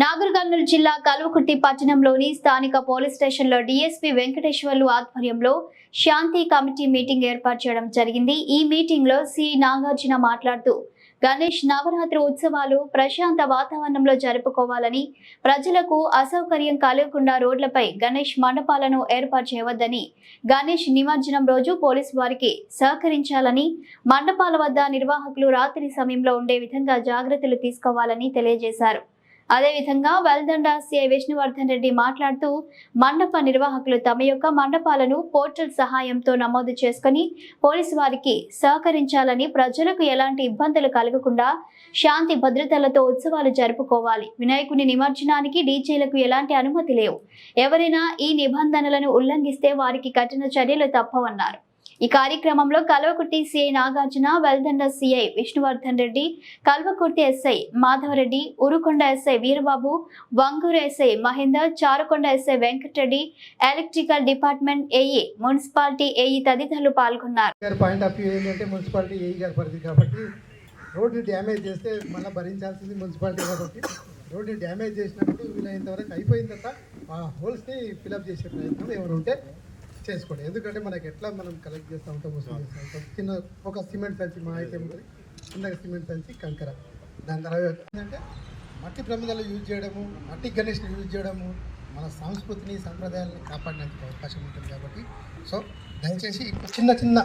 నాగర్ జిల్లా కల్వకుర్తి పట్టణంలోని స్థానిక పోలీస్ స్టేషన్లో డీఎస్పీ వెంకటేశ్వర్లు ఆధ్వర్యంలో శాంతి కమిటీ మీటింగ్ ఏర్పాటు చేయడం జరిగింది. ఈ మీటింగ్లో సి నాగార్జున మాట్లాడుతూ గణేష్ నవరాత్రి ఉత్సవాలు ప్రశాంత వాతావరణంలో జరుపుకోవాలని ప్రజలకు అసౌకర్యం కలగకుండా రోడ్లపై గణేష్ మండపాలను ఏర్పాటు చేయవద్దని గణేష్ నిమజ్జనం రోజు పోలీసు వారికి సహకరించాలని మండపాల వద్ద నిర్వాహకులు రాత్రి సమయంలో ఉండే విధంగా జాగ్రత్తలు తీసుకోవాలని తెలియజేశారు. అదేవిధంగా వెల్దండ సిఐ విష్ణువర్ధన్ రెడ్డి మాట్లాడుతూ మండప నిర్వాహకులు తమ యొక్క మండపాలను పోర్టల్ సహాయంతో నమోదు చేసుకుని పోలీసు వారికి సహకరించాలని ప్రజలకు ఎలాంటి ఇబ్బందులు కలగకుండా శాంతి భద్రతలతో ఉత్సవాలు జరుపుకోవాలి. వినాయకుని నిమజ్జనానికి డీజేలకు ఎలాంటి అనుమతి లేవు. ఎవరైనా ఈ నిబంధనలను ఉల్లంఘిస్తే వారికి కఠిన చర్యలు తప్పవన్నారు. ఈ కార్యక్రమంలో Kalwakurthy CI Nagarjuna Veldanda CI Vishnuvardhan Reddy Kalwakurthy SI Madhavareddy Urukonda SI Veerababu Vangoor SI Mahender Charukonda SI Venkatareddy electrical department AE municipality AE తదితరులు పాల్గొన్నారు. పాయింట్ ఆఫ్ వ్యూ ఏంటంటే మున్సిపాలిటీ ఏఈ గారి పరిధి కాబట్టి రోడ్డు డ్యామేజ్ చేస్తే మళ్ళీ భరించాల్సింది municipality కాబట్టి రోడ్డు డ్యామేజ్ చేసినప్పుడు వీలైనంత వరకు అయిపోయిన తర్వాత ఆ హోల్స్ని ఫిలప్ చేసే ప్రయత్నం ఎవరు ఉంటే చేసుకోండి ఎందుకంటే మనకి ఎట్లా మనం కలెక్ట్ చేస్తూ ఉంటాం వసూలు చేస్తూ. ఉంటాం చిన్న ఒక సిమెంట్ సంచి మా అయితే ఉంటుంది చిన్నగా సిమెంట్ సంచి కంకర. దాని తర్వాత ఏంటంటే మట్టి ప్రమిదలు యూజ్ చేయడము మట్టి గణేష్ని యూజ్ చేయడము మన సంస్కృతిని సంప్రదాయాలని కాపాడడానికి అవకాశం ఉంటుంది కాబట్టి. సో దయచేసి చిన్న చిన్న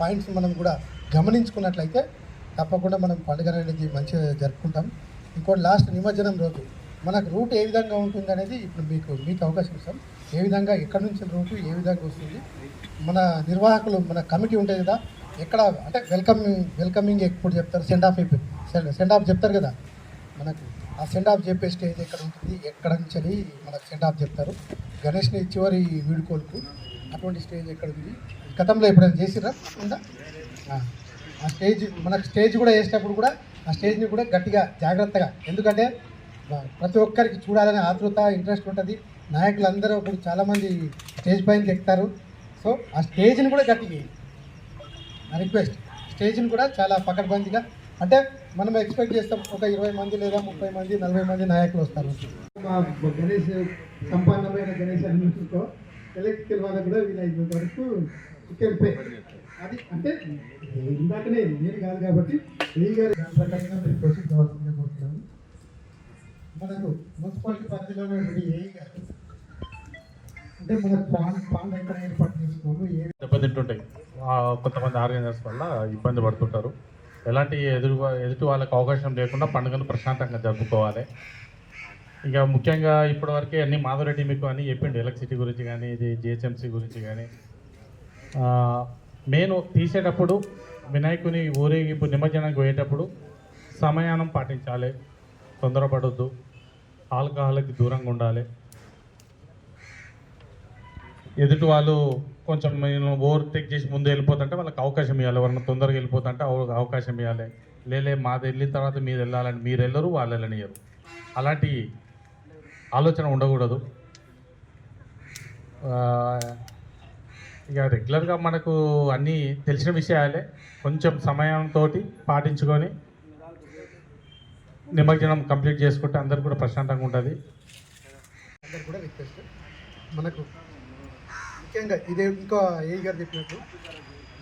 పాయింట్స్ మనం కూడా గమనించుకున్నట్లయితే తప్పకుండా మనం పండుగ అనేది మంచిగా జరుపుకుంటాం. ఇంకోటి లాస్ట్ నిమజ్జనం రోజు. మనకు రూట్ ఏ విధంగా ఉంటుంది అనేది ఇప్పుడు మీకు మీకు అవకాశం ఇస్తాం. ఏ విధంగా ఎక్కడి నుంచి రూటు ఏ విధంగా వస్తుంది? మన నిర్వాహకులు మన కమిటీ ఉంటుంది కదా ఎక్కడ అంటే వెల్కమింగ్ వెల్కమింగ్ ఎప్పుడు చెప్తారు? సెండ్ ఆఫ్ సెండ్ ఆఫ్ చెప్తారు కదా. మనకు ఆ సెండ్ ఆఫ్ చెప్పే స్టేజ్ ఎక్కడ ఉంటుంది? ఎక్కడ నుంచి అని మనకు సెండ్ ఆఫ్ చెప్తారు. గణేష్ని చివరి వీడుకోలుకు అటువంటి స్టేజ్ ఎక్కడ ఉంది? గతంలో ఎప్పుడైనా చేసిరా ఉందా? ఆ. స్టేజ్ మనకు స్టేజ్ కూడా వేసేటప్పుడు కూడా ఆ స్టేజ్ని కూడా గట్టిగా జాగ్రత్తగా. ఎందుకంటే ప్రతి ఒక్కరికి చూడాలని ఆతృత ఇంట్రెస్ట్ ఉంటుంది. నాయకులందరూ ఇప్పుడు చాలామంది స్టేజ్ పైనకి ఎక్కుతారు. సో ఆ స్టేజ్ని కూడా గట్టిగా నా రిక్వెస్ట్ స్టేజ్ని కూడా చాలా పకడ్బందీగా అంటే మనం ఎక్స్పెక్ట్ చేస్తాం ఒక ఇరవై మంది లేదా ముప్పై మంది నలభై మంది నాయకులు వస్తారు. మా గణేష్ సంపన్నమైన గణేష్ అన్నింటితో ఎలక్ట్రికల్ వాళ్ళకు కూడా వీలైనంత వరకు చికెన్ అది అంటే ఇందాకనే నేను కాదు కాబట్టి ప్రకారంగా మీరు కోరుతున్నాను. మనకు మున్సిపాలిటీ పరిధిలో రెడీ అంటే మన పాన్ పాన్ ఎక్కడ ఏర్పాటు చేసుకున్నాము ఏ దెబ్బతింటుంటాయి. కొంతమంది ఆర్గనైజర్స్ వల్ల ఇబ్బంది పడుతుంటారు. ఎలాంటి ఎదురు ఎదుటి వాళ్ళకి అవకాశం లేకుండా పండుగను ప్రశాంతంగా జరుపుకోవాలి. ఇక ముఖ్యంగా ఇప్పటివరకే అన్ని మాధవరెడ్డి మీకు అని చెప్పిండు ఎలక్ట్రిసిటీ గురించి కానీ ఇది జిహెచ్ఎంసీ గురించి కానీ. నేను తీసేటప్పుడు వినాయకుని ఊరేగింపు నిమజ్జనానికి పోయేటప్పుడు సమయానం పాటించాలి. తొందరపడొద్దు. ఆల్కహాల్కి దూరంగా ఉండాలి. ఎదుటి వాళ్ళు కొంచెం నేను ఓవర్టేక్ చేసి ముందు వెళ్ళిపోతుంటే వాళ్ళకి అవకాశం ఇవ్వాలి ఎవరైనా తొందరగా వెళ్ళిపోతుంటే అవకాశం ఇవ్వాలి లేలే మాది వెళ్ళిన తర్వాత మీరు వెళ్ళాలని మీరు వెళ్ళరు వాళ్ళు వెళ్ళనియరు అలాంటి ఆలోచన ఉండకూడదు. ఇక రెగ్యులర్గా మనకు అన్నీ తెలిసిన విషయాలే. కొంచెం సమయంతో పాటించుకొని నిమజ్జనం కంప్లీట్ చేసుకుంటే అందరు కూడా ప్రశాంతంగా ఉంటుంది అందరు కూడా రిక్వెస్ట్ మనకు ముఖ్యంగా ఇదే ఇంకా ఏ గారు చెప్పినట్టు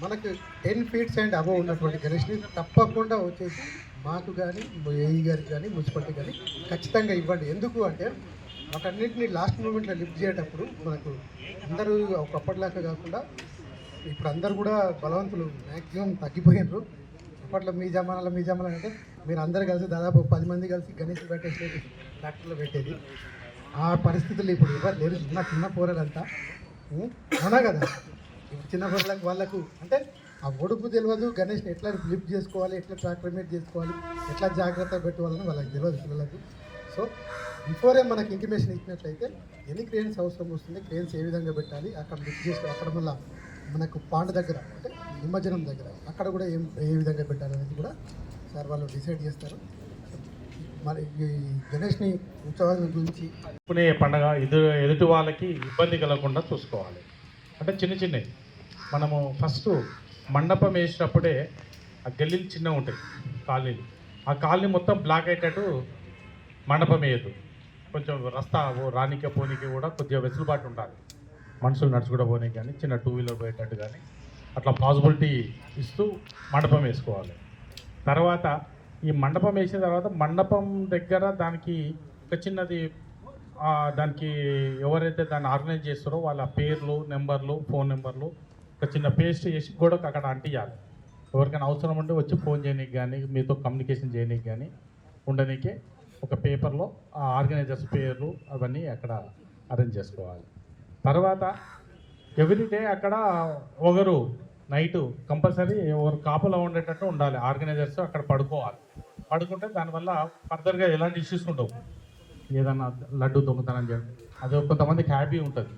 మనకు టెన్ ఫీట్స్ అండ్ అబవ్ ఉన్నటువంటి గణేష్ని తప్పకుండా వచ్చేసి మాకు కానీ ఏఈ గారికి కానీ మున్సిపాలిటీ కానీ ఖచ్చితంగా ఇవ్వండి. ఎందుకు అంటే వాటన్నింటినీ లాస్ట్ మూమెంట్లో లిఫ్ట్ చేసేటప్పుడు మనకు అందరూ ఒకప్పటిలాగా కాకుండా ఇప్పుడు అందరు కూడా బలవంతులు మ్యాక్సిమం తగ్గిపోయినారు అప్పట్లో మీ జమానాలో మీ జమానాలు అంటే మీరు అందరు కలిసి దాదాపు పది మంది కలిసి గణేష్ పెట్టేసి ట్రాక్టర్లో పెట్టేది. ఆ పరిస్థితులు ఇప్పుడు ఎవరు లేరు. చిన్న చిన్న పోరలంతా. అవునా కదా? చిన్న పోరాళ్ళకి వాళ్ళకు అంటే ఆ ఒడుపు తెలియదు గణేష్ని ఎట్లా లిఫ్ట్ చేసుకోవాలి? ఎట్లా ట్రాక్టర్ మీద చేసుకోవాలి? ఎట్లా జాగ్రత్త పెట్టుకోవాలని వాళ్ళకి తెలియదు పిల్లలకు. సో బిఫోరే మనకి ఇంటిమేషన్ ఇచ్చినట్లయితే ఎన్ని క్రేన్స్ అవసరం వస్తుంది క్రేన్స్ ఏ విధంగా పెట్టాలి అక్కడ లిఫ్ట్ చేసి అక్కడ మళ్ళీ మనకు పాండ దగ్గర అంటే నిమజ్జనం దగ్గర అక్కడ కూడా ఏం ఏ విధంగా పెట్టాలనేది కూడా సార్ వాళ్ళు డిసైడ్ చేస్తారు. మరి ఈ గణేష్ని ఉత్సవాల గురించి జరుపుకునే పండగ ఎదురు ఎదుటి వాళ్ళకి ఇబ్బంది కలగకుండా చూసుకోవాలి. అంటే చిన్న చిన్నవి మనము ఫస్ట్ మండపం వేసినప్పుడే ఆ గల్లీలు చిన్నగా ఉంటాయి కాలనీలు. ఆ కాలనీ మొత్తం బ్లాక్ అయ్యేటట్టు మండపం వేయద్దు. కొంచెం రస్తా ఓ పోనీకి కూడా కొద్దిగా వెసులుబాటు ఉండాలి. మనుషులు నడుచుకుంటూ పోనీకి కానీ చిన్న టూ వీలర్ పోయేటట్టు కానీ అట్లా పాసిబిలిటీ ఇస్తూ మండపం వేసుకోవాలి. తర్వాత ఈ మండపం వేసిన తర్వాత మండపం దగ్గర దానికి ఒక చిన్నది దానికి ఎవరైతే దాన్ని ఆర్గనైజ్ చేస్తారో వాళ్ళ పేర్లు నెంబర్లు ఫోన్ నెంబర్లు ఒక చిన్న పేస్ట్ చేసి గోడకు అక్కడ అంటియాలి. ఎవరికైనా అవసరం ఉంటే వచ్చి ఫోన్ చేయడానికి కానీ మీతో కమ్యూనికేషన్ చేయడానికి కానీ ఉండనీకే ఒక పేపర్లో ఆ ఆర్గనైజర్స్ పేర్లు అవన్నీ అక్కడ అరేంజ్ చేసుకోవాలి. తర్వాత ఎవ్రీడే అక్కడ ఒకరు నైట్ కంపల్సరీ ఎవరు కాపులో ఉండేటట్టు ఉండాలి. ఆర్గనైజర్స్ అక్కడ పడుకోవాలి. పడుకుంటే దానివల్ల ఫర్దర్గా ఎలాంటి ఇష్యూస్ ఉండవు. ఏదన్నా లడ్డు దొంగతనం చేయడం అది కొంతమందికి హ్యాపీ ఉంటుంది.